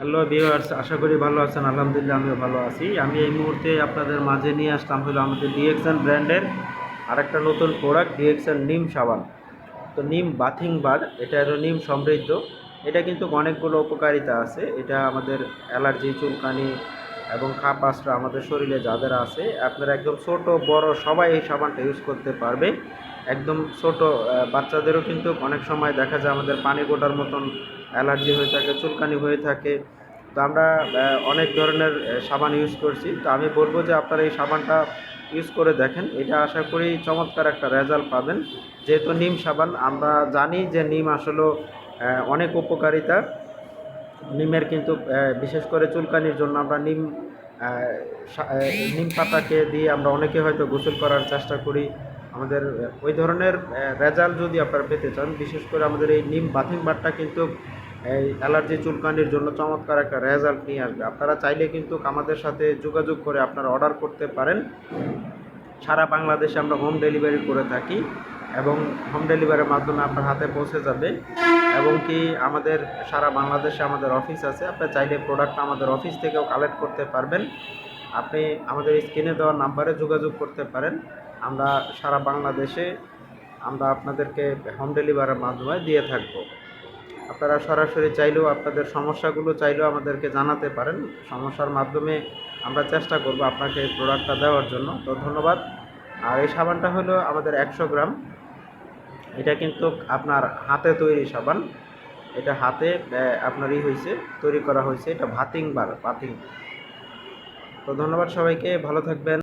Hello viewers আশা করি ভালো আছেন, আলহামদুলিল্লাহ আমিও ভালো আছি। আমি এই মুহূর্তে আপনাদের মাঝে নিয়ে আসলাম হলো আমাদের ডিএক্সএন ব্র্যান্ডের আরেকটা নতুন প্রোডাক্ট ডিএক্সএন নিম সাবান। তো নিম বাথিং বার এটা হলো নিম সমৃদ্ধ। এটা কিন্তু অনেকগুলো উপকারিতা আছে। এটা আমাদের অ্যালার্জি চুলকানি এবং খাপ আশ্রা আমাদের শরীরে যাদের আছে, আপনারা একদম ছোট, বড় সবাই এই সাবানটা ইউজ করতে পারবে। একদম ছোট বাচ্চাদেরও কিন্তু অনেক সময় দেখা যায় আমাদের পানি গোটার মতন অ্যালার্জি হয়ে থাকে, চুলকানি হয়ে থাকে। তো আমরা অনেক ধরনের সাবান ইউজ করছি। তো আমি বলব যে আপনারা এই সাবানটা ইউজ করে দেখেন। এটা আশা করি চমৎকার একটা রেজাল্ট পাবেন। যেহেতু নিম সাবান, আমরা জানি যে নিম আসলে অনেক উপকারিতা। নিমের কিন্তু বিশেষ করে চুলকানির জন্য আমরা নিম নিম পাতাকে দিয়ে আমরা অনেকে হয়তো গোসল করার চেষ্টা করি। আমাদের ওই ধরনের রেজাল্ট যদি আপনারা পেতে চান, বিশেষ করে আমাদের এই নিম বাথিং বারটা কিন্তু, এই অ্যালার্জি চুলকানির জন্য চমৎকার একটা রেজাল্ট নিয়ে আসবে। আপনারা চাইলে কিন্তু আমাদের সাথে যোগাযোগ করে আপনারা অর্ডার করতে পারেন। সারা বাংলাদেশে আমরা হোম ডেলিভারি করে থাকি এবং হোম ডেলিভারির মাধ্যমে আপনার হাতে পৌঁছে যাবে। এবং কি আমাদের, সারা বাংলাদেশে আমাদের অফিস আছে। আপনি চাইলে প্রোডাক্ট আমাদের অফিস থেকেও কালেক্ট করতে পারবেন। আপনি আমাদের স্ক্রিনে দেওয়া নাম্বারে যোগাযোগ করতে পারেন। আমরা সারা বাংলাদেশে আমরা আপনাদেরকে হোম ডেলিভারির মাধ্যমে দিয়ে থাকব। আপনারা সরাসরি চাইলেও আপনাদের সমস্যাগুলো চাইলেও আমাদেরকে জানাতে পারেন। সমস্যার মাধ্যমে আমরা চেষ্টা করব আপনাকে এই প্রোডাক্টটা দেওয়ার জন্য। তো ধন্যবাদ। আর এই সাবানটা হলো আমাদের একশো গ্রাম। এটা কিন্তু আপনার হাতে তৈরি সাবান। এটা হাতে আহ, আপনার ই হয়েছে তৈরি করা হয়েছে এটা ভাতিং বার ভাতিং তো ধন্যবাদ সবাইকে। ভালো থাকবেন।